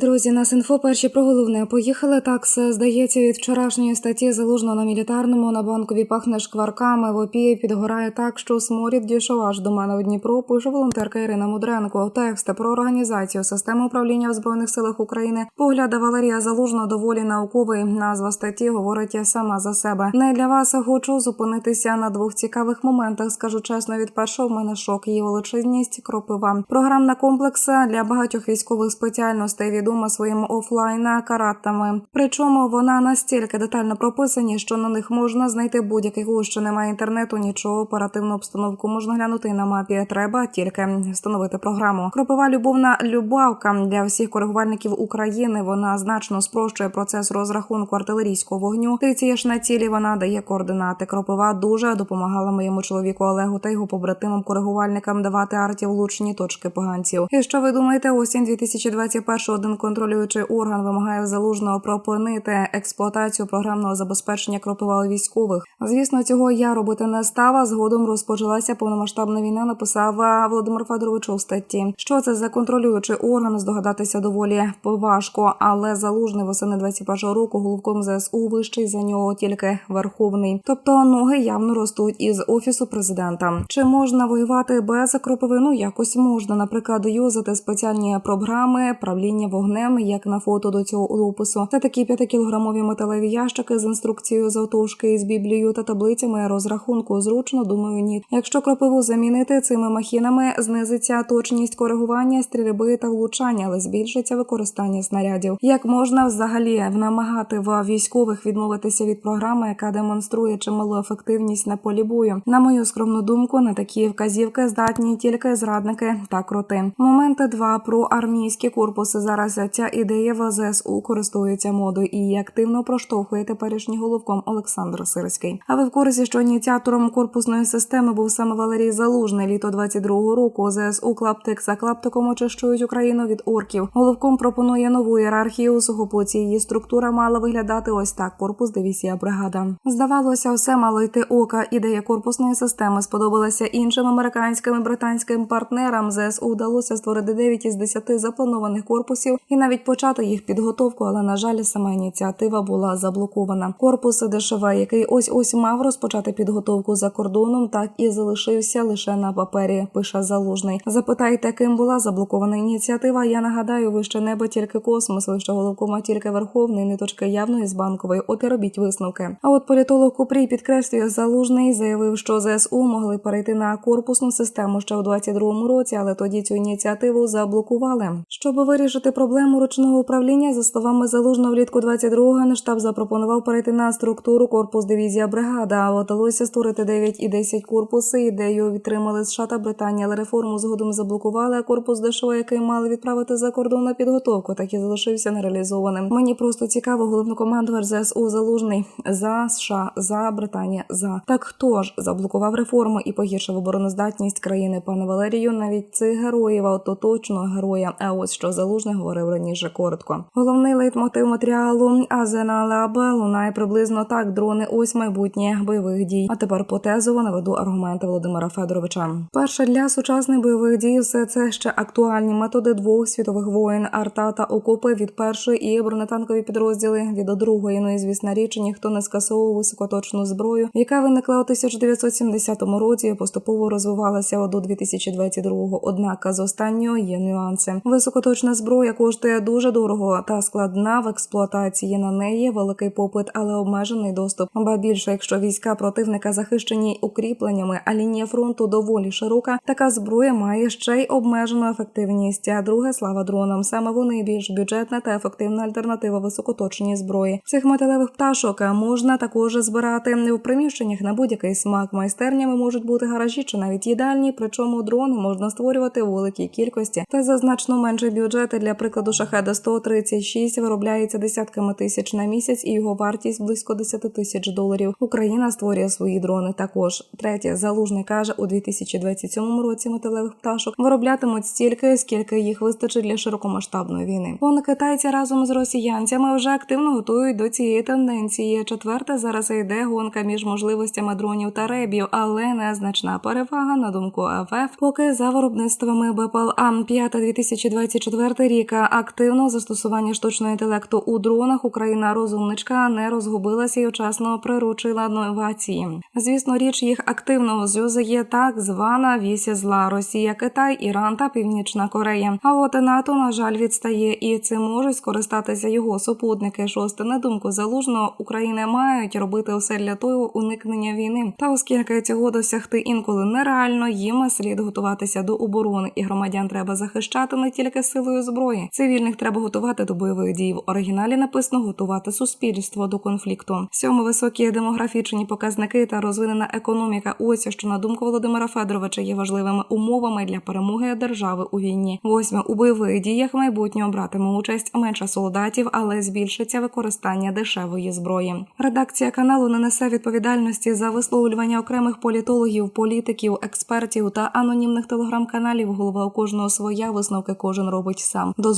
Друзі, нас інфо перші про головне. Поїхали такс. Здається, від вчорашньої статті залужно на мілітарному на банкові пахне шкварками. В опії підгорає так, що сморід дійшов аж до мене у Дніпро. Пише волонтерка Ірина Мудренко. Тексти про організацію системи управління в збройних силах України. Погляда Валерія Залужно доволі науковий. Назва статті говорить сама за себе. Не для вас хочу зупинитися на двох цікавих моментах. Скажу чесно, від першого в мене шок. Її величезність кропива. Програмна комплекс для багатьох військових спеціальностей відома своїми офлайн каратами. Причому вона настільки детально прописані, що на них можна знайти будь-який густ, що немає інтернету, нічого оперативну обстановку можна глянути на мапі. Треба тільки встановити програму. Кропива любовна любавка для всіх коригувальників України. Вона значно спрощує процес розрахунку артилерійського вогню. Ти цієш на цілі. Вона дає координати. Кропива дуже допомагала моєму чоловіку Олегу та його побратимам коригувальникам давати арті влучні точки поганців. І що ви думаєте, осінь 2021 один контролюючий орган вимагає залужного припинити експлуатацію програмного забезпечення кропива військових. Звісно, цього я робити не став. Згодом розпочалася повномасштабна війна. Написав Володимир Федорович у статті. Що це за контролюючий орган? Здогадатися доволі важко, але залужний восени 21-го року головком ЗСУ вищий за нього тільки верховний. Тобто ноги явно ростуть із офісу президента. Чи можна воювати без кропивину? Якось можна, наприклад, юзати спеціальні програми правління вогнем, як на фото до цього опису. Це такі 5-кілограмові металеві ящики з інструкцією завтовшки із біблією та таблицями розрахунку. Зручно, думаю, ні. Якщо кропиву замінити цими махінами, знизиться точність коригування стрільби та влучання, але збільшиться використання снарядів. Як можна взагалі намагати в військових відмовитися від програми, яка демонструє чималу ефективність на полі бою? На мою скромну думку, на такі вказівки здатні тільки зрадники та кроти. Моменти 2 про армійські корпуси. Зараз ця ідея в ЗСУ користується модою і її активно проштовхує теперішній головком Олександр Сирський. А ви в курсі, що ініціатором корпусної системи був саме Валерій Залужний літо 22-го року. ЗСУ клаптик за клаптиком очищують Україну від орків. Головком пропонує нову ієрархію у сухопуці. Її структура мала виглядати ось так: корпус дивізія бригада. Здавалося, все мало йти ока. Ідея корпусної системи сподобалася іншим американським і британським партнерам. ЗСУ вдалося створити 9 із 10 запланованих корпусів і навіть почати їх підготовку, але на жаль, сама ініціатива була заблокована. Корпус ДШВ, який ось ось мав розпочати підготовку за кордоном, так і залишився лише на папері. Пише залужний. Запитайте, ким була заблокована ініціатива. Я нагадаю, вище небо тільки космос, вище головкома тільки верховний, ниточки явної з банкової. От і робіть висновки. А от політолог Купрій підкреслює залужний, заявив, що ЗСУ могли перейти на корпусну систему ще у 22-му році, але тоді цю ініціативу заблокували. Щоб вирішити проблему ручного управління, за словами залужного влітку 22-го Генштаб запропонував перейти на структуру корпус дивізія бригада. А вдалося створити 9 і 10 корпуси. Ідею відтримали США та Британія, але реформу згодом заблокували. А корпус ДШО, який мали відправити за кордон на підготовку, так і залишився нереалізованим. Мені просто цікаво, головнокомандувач ЗСУ залужний за США, за Британія, за так хто ж заблокував реформу і погіршив обороноздатність країни, пане Валерію, навіть цих героїв, а от точно героя. А ось що залужний говорив раніше коротко. Головний лейтмотив матеріалу Азена лунає приблизно так: дрони ось майбутнє бойових дій. А тепер по тезово наведу аргументи Володимира Федоровича. Перше для сучасних бойових дій все це ще актуальні методи двох світових воєн, арта та окопи від першої і бронетанкові підрозділи від другої. Ну і звісна річ, ніхто не скасовував високоточну зброю, яка виникла у 1970 році і поступово розвивалася до 2022 Однак з останнього є нюанси. Високоточна зброя коштує дуже дорого та складна в експлуатації. На неї великий попит, але обмежений доступ. Ба більше, якщо війська противника захищені укріпленнями, а лінія фронту доволі широка, така зброя має ще й обмежену ефективність. А друге слава дронам. Саме вони більш бюджетна та ефективна альтернатива високоточній зброї. Цих металевих пташок можна також збирати не в приміщеннях на будь-який смак. Майстернями можуть бути гаражі чи навіть їдальні. Причому дрони можна створювати у великій кількості та за значно менший бюджет. Для прикладу шахеда 136 виробляється десятками тисяч на місяць, і його вартість близько 10 тисяч доларів. Україна створює свої дрони. Також третє залужний каже у 2027 році металевих пташок вироблятимуть стільки, скільки їх вистачить для широкомасштабної війни. Вон китайці разом з росіянцями вже активно готують до цієї тенденції. Четверте зараз йде гонка між можливостями дронів та ребів, але незначна перевага на думку АФФ, поки за виробництвами БПЛА 5 2024 рік активного застосування штучного інтелекту у дронах Україна розумничка не розгубилася і вчасно приручила новації. Звісно, річ їх активного зюзу є так звана вісь зла Росія, Китай, Іран та Північна Корея. А от НАТО, на жаль, відстає, і цим можуть скористатися його супутники. Шосте на думку залужного України мають робити усе для того уникнення війни. Та оскільки цього досягти інколи нереально, їм слід готуватися до оборони, і громадян треба захищати не тільки силою зброї. Цивільних треба готувати до бойових дій. В оригіналі написано готувати суспільство до конфлікту. Сьоме високі демографічні показники та розвинена економіка. Ось що на думку Володимира Федоровича є важливими умовами для перемоги держави у війні. Восьме у бойових діях майбутнього братиме участь менше солдатів, але збільшиться використання дешевої зброї. Редакція каналу не несе відповідальності за висловлювання окремих політологів, політиків, експертів та анонімних телеграм-каналів. Голова у кожного своя висновки кожен робить сам. До